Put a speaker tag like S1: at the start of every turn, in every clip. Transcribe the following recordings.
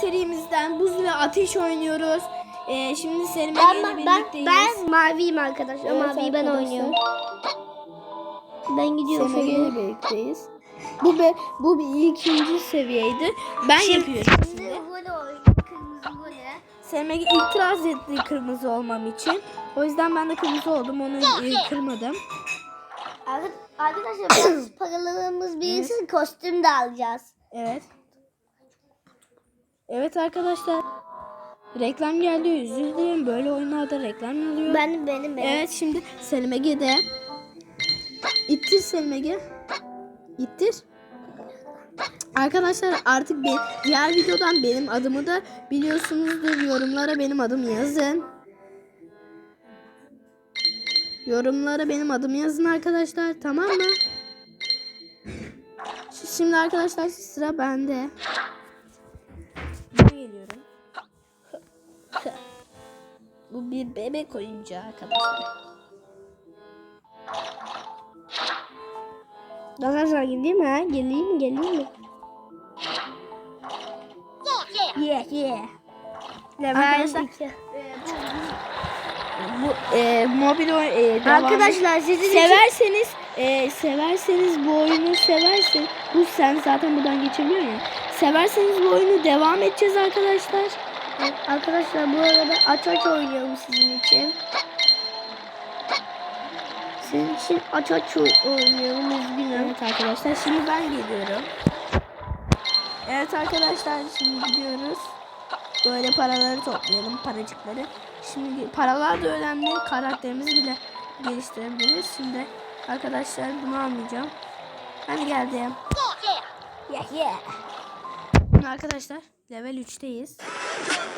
S1: serimizden buz ve ateş oynuyoruz. Ee, şimdi Selim
S2: Ben,
S1: ile
S2: ben,
S1: birlikteyiz.
S2: ben maviyim arkadaşlar.
S1: Evet
S2: Maviyi ben
S1: arkadaşlar.
S2: oynuyorum. Ben gidiyorum
S1: Selim ile birlikteyiz. Bu be, bu bir ikinci seviyeydi. Ben yapıyorum.
S2: Şimdi böyle. Kırmızı böyle.
S1: Selim Ege itiraz etti kırmızı olmam için. O yüzden ben de kırmızı oldum. Onu e, kırmadım.
S2: Arka- Arkadaşlar paralarımız birisi kostüm de alacağız.
S1: Evet. Evet arkadaşlar. Reklam geldi. Dilerim. Böyle oyunlarda reklam oluyor.
S2: Ben benim benim.
S1: Evet şimdi Selim Ege'de. İttir Selim Ege. İttir. Arkadaşlar artık be- diğer videodan benim adımı da biliyorsunuzdur. Yorumlara benim adımı yazın. Yorumlara benim adımı yazın arkadaşlar. Tamam mı? Şimdi arkadaşlar sıra bende. Bir bebek oyuncağı arkadaşlar.
S2: Arkadaşlar gideyim mi? ha? Geleyim mi? Geleyim mi?
S1: Yeah yeah.
S2: Level
S1: Arkadaşlar,
S2: iki.
S1: Bu e, mobil oyun e, devamı-
S2: Arkadaşlar sizin için
S1: severseniz e, severseniz bu oyunu seversin. Bu sen zaten buradan geçebiliyor ya. Severseniz bu oyunu devam edeceğiz arkadaşlar.
S2: Arkadaşlar bu arada aç aç oynuyorum sizin için. Sizin için aç aç oy- oynuyorum üzgünüm.
S1: Evet arkadaşlar şimdi ben geliyorum. Evet arkadaşlar şimdi gidiyoruz. Böyle paraları toplayalım paracıkları. Şimdi paralar da önemli. Karakterimizi bile geliştirebiliriz. Şimdi arkadaşlar bunu almayacağım. Hani geldim. Yeah yeah. Şimdi arkadaşlar level 3'teyiz.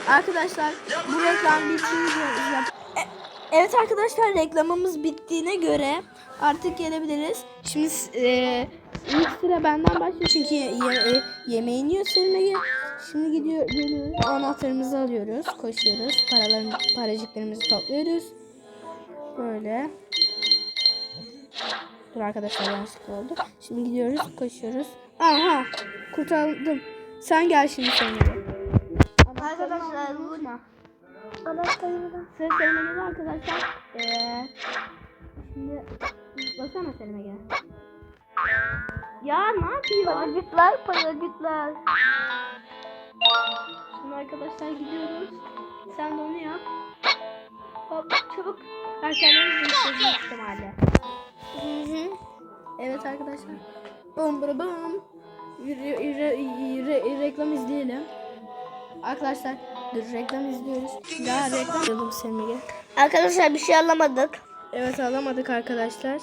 S1: Arkadaşlar bu reklam bitince E- Evet arkadaşlar reklamımız bittiğine göre artık gelebiliriz. Şimdi e, ilk sıra benden başlıyor çünkü ye, e, yemeğini Ege. Şimdi gidiyor geliyoruz anahtarımızı alıyoruz koşuyoruz paralarımız paracıklarımızı topluyoruz. Böyle. Dur arkadaşlar yanlışlıkla oldu. Şimdi gidiyoruz koşuyoruz. Aha kurtardım. Sen gel şimdi Selim Ege.
S2: Arkadaşlar
S1: Unutma.
S2: anahtarımı da.
S1: Sıra Selim'e geldi arkadaşlar. Ee, şimdi basana Selim'e gel. Ya ne yapıyor?
S2: Paracıklar paracıklar.
S1: Şimdi arkadaşlar gidiyoruz. Sen de onu yap. Hop çabuk. Kendimiz değiştireceğiz ihtimalle.
S2: Hı hı.
S1: Evet arkadaşlar. Bum bum bum. Re- re- re- reklam izleyelim. Arkadaşlar dur reklam izliyoruz. Daha reklam Selim'e gel.
S2: Arkadaşlar bir şey alamadık.
S1: Evet alamadık arkadaşlar.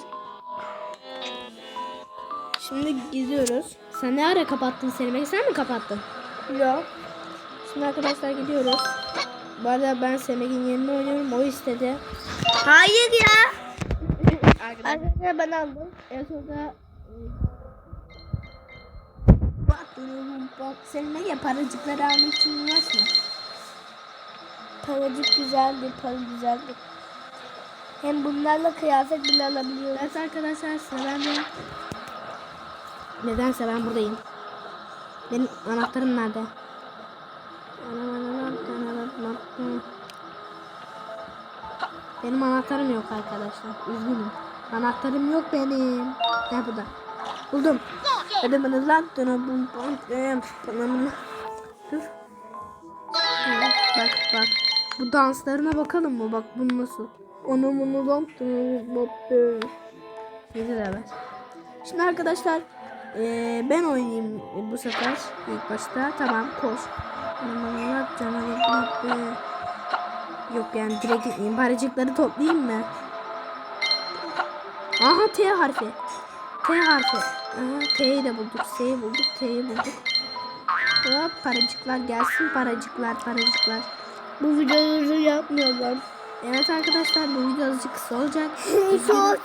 S1: Şimdi gidiyoruz. Sen ne ara kapattın Selim'e? Sen mi kapattın?
S2: Yok.
S1: Şimdi arkadaşlar gidiyoruz. Bu arada ben Semek'in yerine oynuyorum. O istedi.
S2: Hayır ya.
S1: Arkadaşlar.
S2: Ben aldım.
S1: Evet orada Bak bak Selim'e ya paracıkları almak için uğraşma.
S2: Paracık güzeldi, para güzeldi. Hem bunlarla kıyafet bile alabiliyoruz.
S1: Evet arkadaşlar sıra bende. Nedense ben buradayım. Benim anahtarım nerede? Benim anahtarım yok arkadaşlar. Üzgünüm. Anahtarım yok benim. Ne burada? Buldum. Hadi bana lan. Dur. Dur. Bak bak. Bu danslarına bakalım mı? Bak bu nasıl? Onu bunu lan. Yedi level. Şimdi arkadaşlar eee, ben oynayayım bu sefer ilk başta. Tamam koş. Yok yani direkt gitmeyeyim. Paracıkları toplayayım mı? Aha T harfi. T harfi. Aha, T'yi de bulduk. S'yi bulduk. T'yi bulduk. Hop paracıklar gelsin. Paracıklar paracıklar.
S2: Bu videoları yapmıyorlar.
S1: Evet arkadaşlar bu video azıcık kısa olacak.
S2: Çok.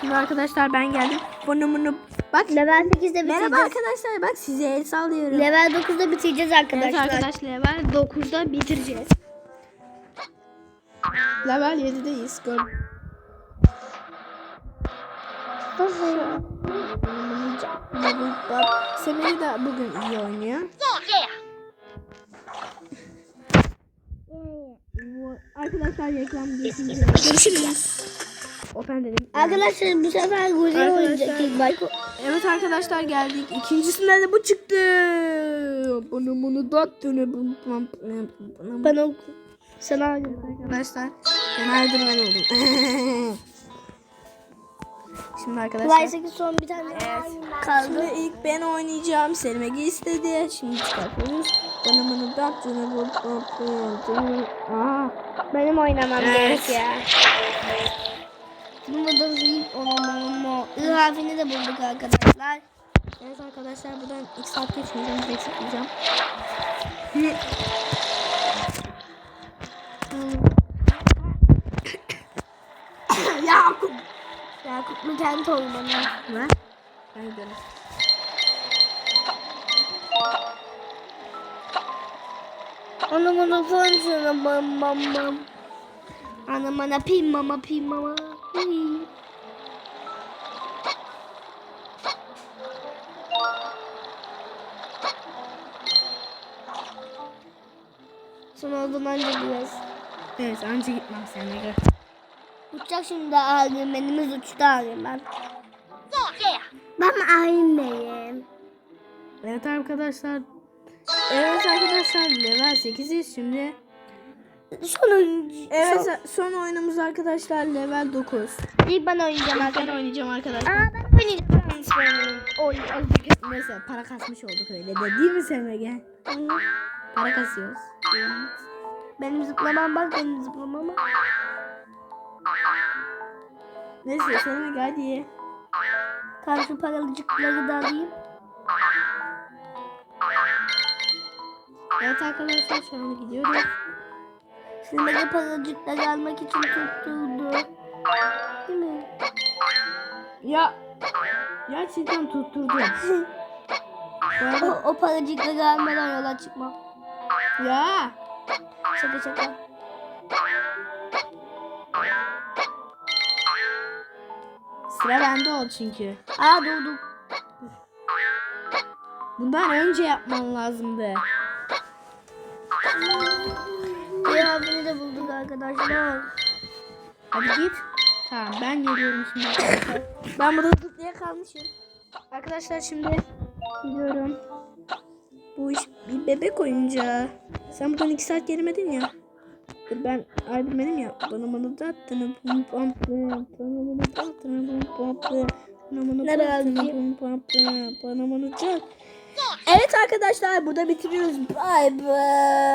S1: Şimdi arkadaşlar ben geldim. Bunu bunu bak.
S2: Level 8'de bitireceğiz.
S1: Merhaba arkadaşlar bak size el sallıyorum.
S2: Level 9'da bitireceğiz
S1: Evet
S2: arkadaşlar.
S1: arkadaşlar level 9'da bitireceğiz. Level 7'deyiz. Gör.
S2: Nasıl?
S1: Semih de bugün iyi oynuyor. Arkadaşlar reklam geçince görüşürüz. Open dedim.
S2: Arkadaşlar bu sefer
S1: Arkadaşlar-
S2: oynayacak ilk başta.
S1: Evet arkadaşlar geldik. İkincisinde de bu çıktı. Bunu bunu da
S2: Ben sana
S1: Arkadaşlar ben Erdoğan oldum. Şimdi arkadaşlar.
S2: Kulaysaki son bir tane kaldı.
S1: Şimdi ilk ben oynayacağım. Selim Ege istedi. Şimdi çıkartıyoruz. Bana bunu da bunu bu bu bu Aa.
S2: Benim oynamam
S1: Evet.
S2: gerek ya. Bunu da zil olamam. I harfini de bulduk arkadaşlar.
S1: Evet arkadaşlar buradan ilk saat geçmeyeceğim. Direkt çıkmayacağım.
S2: Yakuplu kent ormanı.
S1: Ne? Ben gidiyorum.
S2: Ana bana fonsuna bam bam bam. Ana bana pim mama pim mama. Hii. Son oradan anca biraz.
S1: Evet anca gitmem seninle.
S2: Uçacak şimdi ağrım. Benimiz uçtu ağrım ben. Ben aynıyım.
S1: Evet arkadaşlar. Evet arkadaşlar level 8'iz şimdi.
S2: Son oyuncu.
S1: Evet
S2: Son,
S1: son oyunumuz arkadaşlar level 9.
S2: ilk ben oynayacağım
S1: Ben
S2: arkadaşlar.
S1: oynayacağım arkadaşlar.
S2: Aa ben oynayacağım. Ben oynayacağım.
S1: Oy azıcık neyse para kasmış olduk öyle de değil mi Semre gel. Para kasıyoruz.
S2: Benim zıplamam bak benim zıplamama.
S1: Neyse Semre gel diye.
S2: Karşı paralıcıkları da alayım.
S1: Evet arkadaşlar şu an gidiyoruz.
S2: Şimdi de paralıcıkları almak için tutturdu. Değil mi?
S1: Ya gerçekten tutturdu.
S2: O, o paracıkları almadan yola çıkmam.
S1: ya
S2: Şaka şaka.
S1: Sıra bende ol çünkü.
S2: Aa durdum.
S1: Bundan önce yapman lazımdı.
S2: Bir de bulduk arkadaşlar.
S1: Hadi git. Tamam ben geliyorum şimdi ben burada zıplaya kalmışım. Arkadaşlar şimdi gidiyorum. Bu iş bir bebek oyuncağı. Sen buradan iki saat gelemedin ya. Ben Aydınmenim ya. Bana bana da tını pum pam pım. Bana bana da tını pum pam pım. Bana bana da
S2: alacağım?
S1: pum pam pım. Bana bana da. Evet arkadaşlar burada bitiriyoruz. Bye bye.